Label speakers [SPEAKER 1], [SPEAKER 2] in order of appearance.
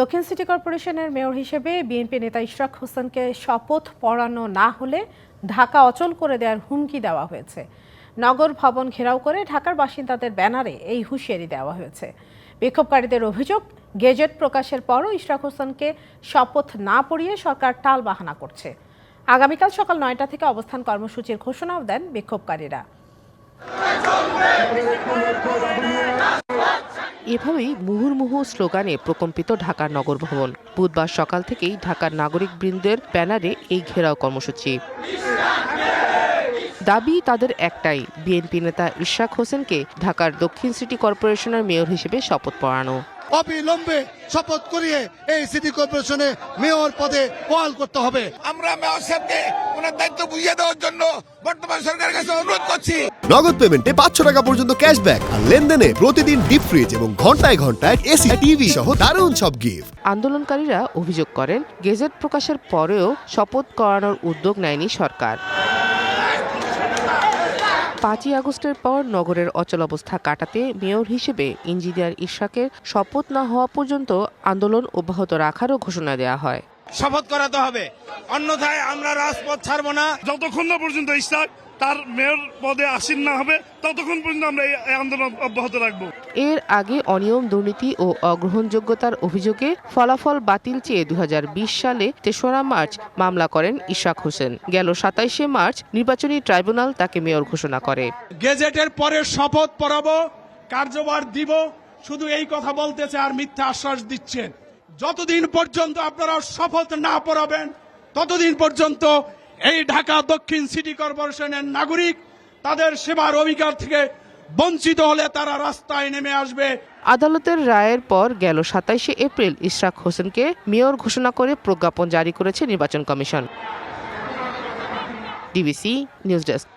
[SPEAKER 1] দক্ষিণ সিটি কর্পোরেশনের মেয়র হিসেবে বিএনপি নেতা ইশরাক হোসেনকে শপথ পড়ানো না হলে ঢাকা অচল করে দেওয়ার হুমকি দেওয়া হয়েছে। নগর ভবন ঘেরাও করে ঢাকার বাসিন্দাদের ব্যানারে এই হুঁশিয়ারি দেওয়া হয়েছে। বিক্ষোভকারীদের অভিযোগ, গেজেট প্রকাশের পরও ইশরাক হোসেনকে শপথ না পড়িয়ে সরকার টাল বাহানা করছে। আগামীকাল সকাল নয়টা থেকে অবস্থান কর্মসূচির ঘোষণাও দেন বিক্ষোভকারীরা।
[SPEAKER 2] এভাবেই মুহুর্মুহু স্লোগানে প্রকম্পিত ঢাকার নগর ভবন। বুধবার সকাল থেকেই ঢাকার নাগরিক বৃন্দের ব্যানারে এই ঘেরাও কর্মসূচি। দাবি তাদের একটাই, বিএনপি নেতা ইশাক হোসেনকে ঢাকার দক্ষিণ সিটি কর্পোরেশনের মেয়র হিসেবে শপথ পড়ানো
[SPEAKER 3] অবিলম্বে শপথ করিয়ে এই সিটি কর্পোরেশনে মেয়র পদে বহাল করতে হবে।
[SPEAKER 4] আমরা মেয়র সাহেবকে ওনার দায়িত্ব বুঝিয়ে দেওয়ার জন্য বর্তমান সরকারের কাছে অনুরোধ করছি।
[SPEAKER 5] নগদ পেমেন্টে পাঁচশো টাকা পর্যন্ত ক্যাশব্যাক আর লেনদেনে প্রতিদিন ডিপ ফ্রিজ এবং ঘন্টায় ঘন্টায় এসি টিভি সহ দারুণ সব গিফট
[SPEAKER 2] আন্দোলনকারীরা অভিযোগ করেন গেজেট প্রকাশের পরেও শপথ করানোর উদ্যোগ নেয়নি সরকার। পাঁচই আগস্টের পর নগরের অচল অবস্থা কাটাতে মেয়র হিসেবে ইঞ্জিনিয়ার ইশাকের শপথ না হওয়া পর্যন্ত আন্দোলন অব্যাহত রাখারও ঘোষণা দেওয়া হয়।
[SPEAKER 4] শপথ করাতে হবে। অন্যথায় আমরা রাজপথ ছাড়বো না।
[SPEAKER 6] যতক্ষণ না পর্যন্ত ইশরাক তার মেয়র পদে আসীন না হবে ততক্ষণ পর্যন্ত আমরা এই আন্দোলন অব্যাহত রাখব।
[SPEAKER 2] এর আগে অনিয়ম দুর্নীতি ও অগ্রহণযোগ্যতার অভিযোগে ফলাফল বাতিল চেয়ে দু হাজার বিশ সালে তেসরা মার্চ মামলা করেন ইশাক হোসেন। গেল সাতাইশে মার্চ নির্বাচনী ট্রাইব্যুনাল তাকে মেয়র ঘোষণা করে।
[SPEAKER 7] গেজেটের পরে শপথ পড়াবো কার্যভার দিব শুধু এই কথা বলতেছে আর মিথ্যা আশ্বাস দিচ্ছেন। যতদিন পর্যন্ত আপনারা শপথ না পড়াবেন ততদিন পর্যন্ত এই ঢাকা দক্ষিণ সিটি কর্পোরেশনের নাগরিক, তাদের সেবার অধিকার থেকে বঞ্চিত হলে তারা রাস্তায় নেমে আসবে।
[SPEAKER 2] আদালতের রায়ের পর গেল সাতাইশে এপ্রিল ইশরাক হোসেনকে মেয়র ঘোষণা করে প্রজ্ঞাপন জারি করেছে নির্বাচন কমিশন। DBC news desk.